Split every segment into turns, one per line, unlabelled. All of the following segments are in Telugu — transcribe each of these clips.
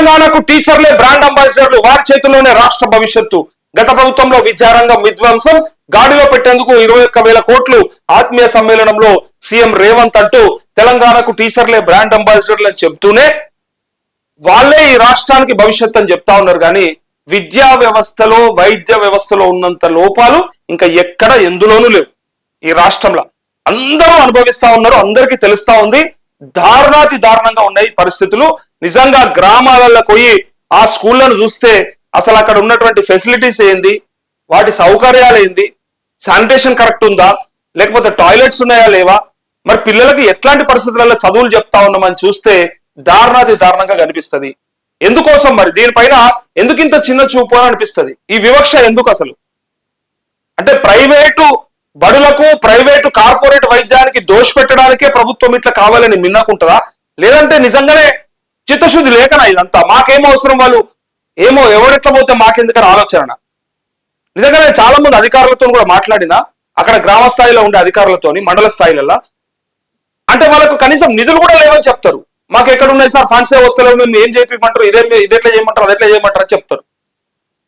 తెలంగాణకు టీచర్లే బ్రాండ్ అంబాసిడర్లు వారి చేతుల్లోనే రాష్ట్ర భవిష్యత్తు. గత ప్రభుత్వంలో విద్యారంగం విధ్వంసం గాడిలో పెట్టేందుకు ఇరవై ఒక్క వేల కోట్లు ఆత్మీయ సమ్మేళనంలో సీఎం రేవంత్ అంటూ తెలంగాణకు టీచర్లే బ్రాండ్ అంబాసిడర్లు అని చెప్తూనే వాళ్ళే ఈ రాష్ట్రానికి భవిష్యత్ అని చెప్తా ఉన్నారు. కానీ విద్యా వ్యవస్థలో వైద్య వ్యవస్థలో ఉన్నంత లోపాలు ఇంకా ఎక్కడ ఎందులోనూ లేవు. ఈ రాష్ట్రంలో అందరూ అనుభవిస్తా ఉన్నారు అందరికీ తెలుస్తా ఉంది. దారుణాతి దారుణంగా ఉన్నాయి పరిస్థితులు. నిజంగా గ్రామాలలో పోయి ఆ స్కూళ్ళను చూస్తే అసలు అక్కడ ఉన్నటువంటి ఫెసిలిటీస్ ఏంది? వాటి సౌకర్యాలు ఏంది? శానిటేషన్ కరెక్ట్ ఉందా? లేకపోతే టాయిలెట్స్ ఉన్నాయా లేవా? మరి పిల్లలకి ఎట్లాంటి పరిస్థితులలో చదువులు చెప్తా ఉన్నామని చూస్తే దారుణాతి దారుణంగా కనిపిస్తుంది. ఎందుకోసం మరి? దీనిపైన ఎందుకు ఇంత చిన్న చూపు అని అనిపిస్తుంది? ఈ వివక్ష ఎందుకు అసలు? అంటే ప్రైవేటు బడులకు ప్రైవేటు కార్పొరేట్ వైద్యానికి దోష పెట్టడానికే ప్రభుత్వం ఇట్లా కావాలని మిన్నకుంటుందా? లేదంటే నిజంగానే చిత్తశుద్ధి లేకనా ఇదంతా? మాకేమో అవసరం వాళ్ళు? ఏమో ఎవరెట్లా పోతే మాకెందుకని ఆలోచన? నిజంగానే చాలా మంది అధికారులతో కూడా మాట్లాడినా అక్కడ గ్రామ స్థాయిలో ఉండే అధికారులతోని మండల స్థాయిలలో అంటే వాళ్ళకు కనీసం నిధులు కూడా లేవని చెప్తారు. మాకు ఎక్కడ ఉన్నాయి సార్? ఫండ్స్ వస్తలేవు మేము ఏం చేయమంటారు ఇదే ఇది ఎట్లా చేయమంటారు? అది చేయమంటారు? అని చెప్తారు.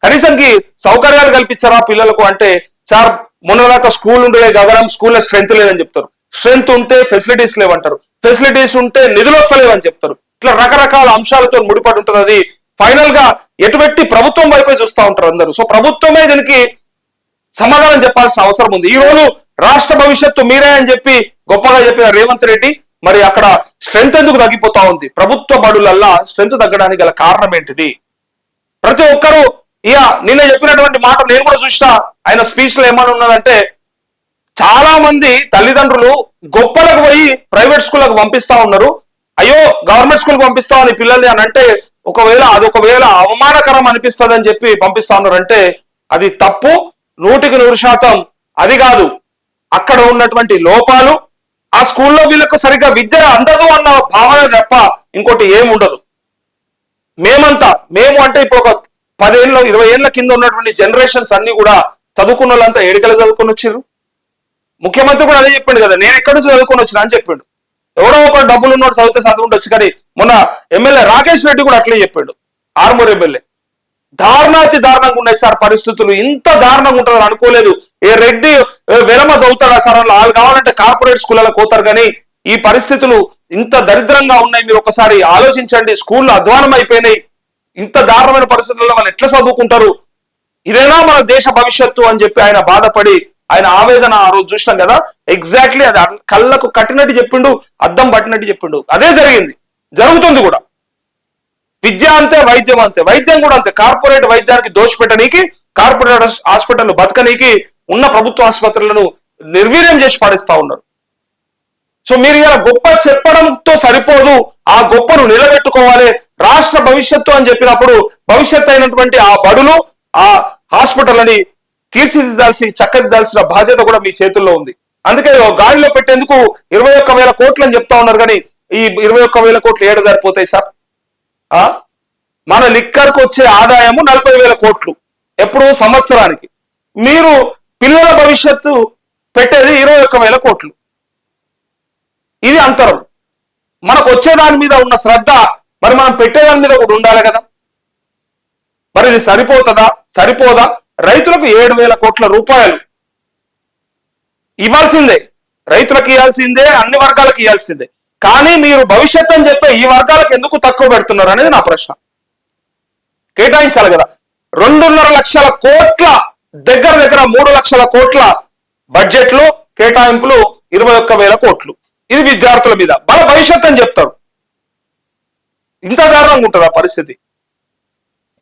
కనీసంకి సౌకర్యాలు కల్పించారా పిల్లలకు? అంటే సార్ మొన్న దాకా స్కూల్ ఉండే గగనం స్కూల్లో స్ట్రెంత్ లేదని చెప్తారు. స్ట్రెంత్ ఉంటే ఫెసిలిటీస్ లేవంటారు. ఫెసిలిటీస్ ఉంటే నిధులు వస్తలేవని చెప్తారు. ఇట్లా రకరకాల అంశాలతో ముడిపడి ఉంటుంది అది. ఫైనల్గా ఎటుపెట్టి ప్రభుత్వం వైపే చూస్తా ఉంటారు అందరూ. సో ప్రభుత్వమే దీనికి సమాధానం చెప్పాల్సిన అవసరం ఉంది. ఈ రోజు రాష్ట్ర భవిష్యత్తు మీరే అని చెప్పి గొప్పగా చెప్పిన రేవంత్ రెడ్డి మరి అక్కడ స్ట్రెంత్ ఎందుకు తగ్గిపోతా ఉంది? ప్రభుత్వ బడులల్లా స్ట్రెంత్ తగ్గడానికి గల కారణం ఏంటిది? ప్రతి ఒక్కరూ ఇక నిన్న చెప్పినటువంటి మాట నేను కూడా చూసిన ఆయన స్పీచ్లో ఏమని ఉన్నదంటే చాలా మంది తల్లిదండ్రులు గొప్పలకు పోయి ప్రైవేట్ స్కూళ్ళకు పంపిస్తా ఉన్నారు. అయ్యో గవర్నమెంట్ స్కూల్ పంపిస్తామని పిల్లల్ని అని అంటే ఒకవేళ అది ఒకవేళ అవమానకరం అనిపిస్తుంది అని చెప్పి పంపిస్తా ఉన్నారంటే అది తప్పు. నూటికి నూరు శాతం అది కాదు. అక్కడ ఉన్నటువంటి లోపాలు ఆ స్కూల్లో వీళ్ళకు సరిగ్గా విద్య అందదు అన్న భావన తప్ప ఇంకోటి ఏముండదు. మేమంతా మేము అంటే ఇప్పుడు ఒక పదేళ్ళ ఇరవై ఏళ్ళ కింద ఉన్నటువంటి జనరేషన్స్ అన్ని కూడా చదువుకున్న వాళ్ళంతా ఏడికలు చదువుకొని వచ్చారు ముఖ్యమంత్రి కూడా అదే చెప్పిండు కదా నేను ఎక్కడి నుంచి చదువుకొని వచ్చిన అని చెప్పిండు. ఎవడో ఒక డబ్బులు ఉన్నోడు చదివితే చదువుకుంటొచ్చు కానీ మొన్న ఎమ్మెల్యే రాకేష్ రెడ్డి కూడా అట్లే చెప్పాడు ఆర్మూర్ ఎమ్మెల్యే. దారుణాతి దారుణంగా ఉన్నాయి సార్ పరిస్థితులు ఇంత దారుణంగా ఉంటుందని అనుకోలేదు. ఏ రెడ్డి వెలమ చదువుతాడా సార్ వాళ్ళు కావాలంటే కార్పొరేట్ స్కూళ్ళలో పోతారు కానీ ఈ పరిస్థితులు ఇంత దరిద్రంగా ఉన్నాయి మీరు ఒకసారి ఆలోచించండి. స్కూళ్ళు అధ్వానం అయిపోయినాయి. ఇంత దారుణమైన పరిస్థితుల్లో వాళ్ళు ఎట్లా చదువుకుంటారు? ఇదేనా మన దేశ భవిష్యత్తు అని చెప్పి ఆయన బాధపడి ఆయన ఆవేదన ఆ రోజు చూసినాం కదా? ఎగ్జాక్ట్లీ అది కళ్ళకు కట్టినట్టు చెప్పిండు అద్దం పట్టినట్టు చెప్పిండు. అదే జరిగింది. జరుగుతుంది కూడా. విద్య అంతే వైద్యం అంతే. వైద్యం కూడా అంతే. కార్పొరేట్ వైద్యానికి దోషపెట్టనీకి కార్పొరేట్ హాస్పిటల్ బతకనీకి ఉన్న ప్రభుత్వ ఆసుపత్రులను నిర్వీర్యం చేసి పాడిస్తా ఉన్నారు. సో మీరు ఇలా గొప్ప చెప్పడంతో సరిపోదు. ఆ గొప్పను నిలబెట్టుకోవాలి. రాష్ట్ర భవిష్యత్తు అని చెప్పినప్పుడు భవిష్యత్తు అయినటువంటి ఆ బడులు ఆ హాస్పిటల్ అని తీర్చిదిద్దాల్సి చక్కదిద్దాల్సిన బాధ్యత కూడా మీ చేతుల్లో ఉంది. అందుకే గాడిలో పెట్టేందుకు ఇరవై ఒక్క వేల కోట్లు అని చెప్తా ఉన్నారు కానీ ఈ ఇరవై ఒక్క వేల కోట్లు ఏడు సరిపోతాయి సార్? ఆ? మన లిక్కర్కు వచ్చే ఆదాయము నలభై వేల కోట్లు ఎప్పుడు సంవత్సరానికి. మీరు పిల్లల భవిష్యత్తు పెట్టేది ఇరవై ఒక్క వేల కోట్లు. ఇది అంతరం. మనకు వచ్చే దాని మీద ఉన్న శ్రద్ధ మరి మనం పెట్టేదాని మీద ఒకటి ఉండాలి కదా? మరి ఇది సరిపోతుందా? సరిపోదా? రైతులకు ఏడు వేల కోట్ల రూపాయలు ఇవ్వాల్సిందే. రైతులకు ఇవ్వాల్సిందే అన్ని వర్గాలకు ఇవ్వాల్సిందే. కానీ మీరు భవిష్యత్ అని చెప్పే ఈ వర్గాలకు ఎందుకు తక్కువ పెడుతున్నారు అనేది నా ప్రశ్న. కేటాయించాలి కదా. రెండున్నర లక్షల కోట్ల దగ్గర దగ్గర మూడు లక్షల కోట్ల బడ్జెట్లు కేటాయింపులు ఇరవై ఒక్క వేల కోట్లు. ఇది విద్యార్థుల మీద. బల భవిష్యత్ అని చెప్తారు. ఇంత దారుణంగా ఉంటుంది ఆ పరిస్థితి.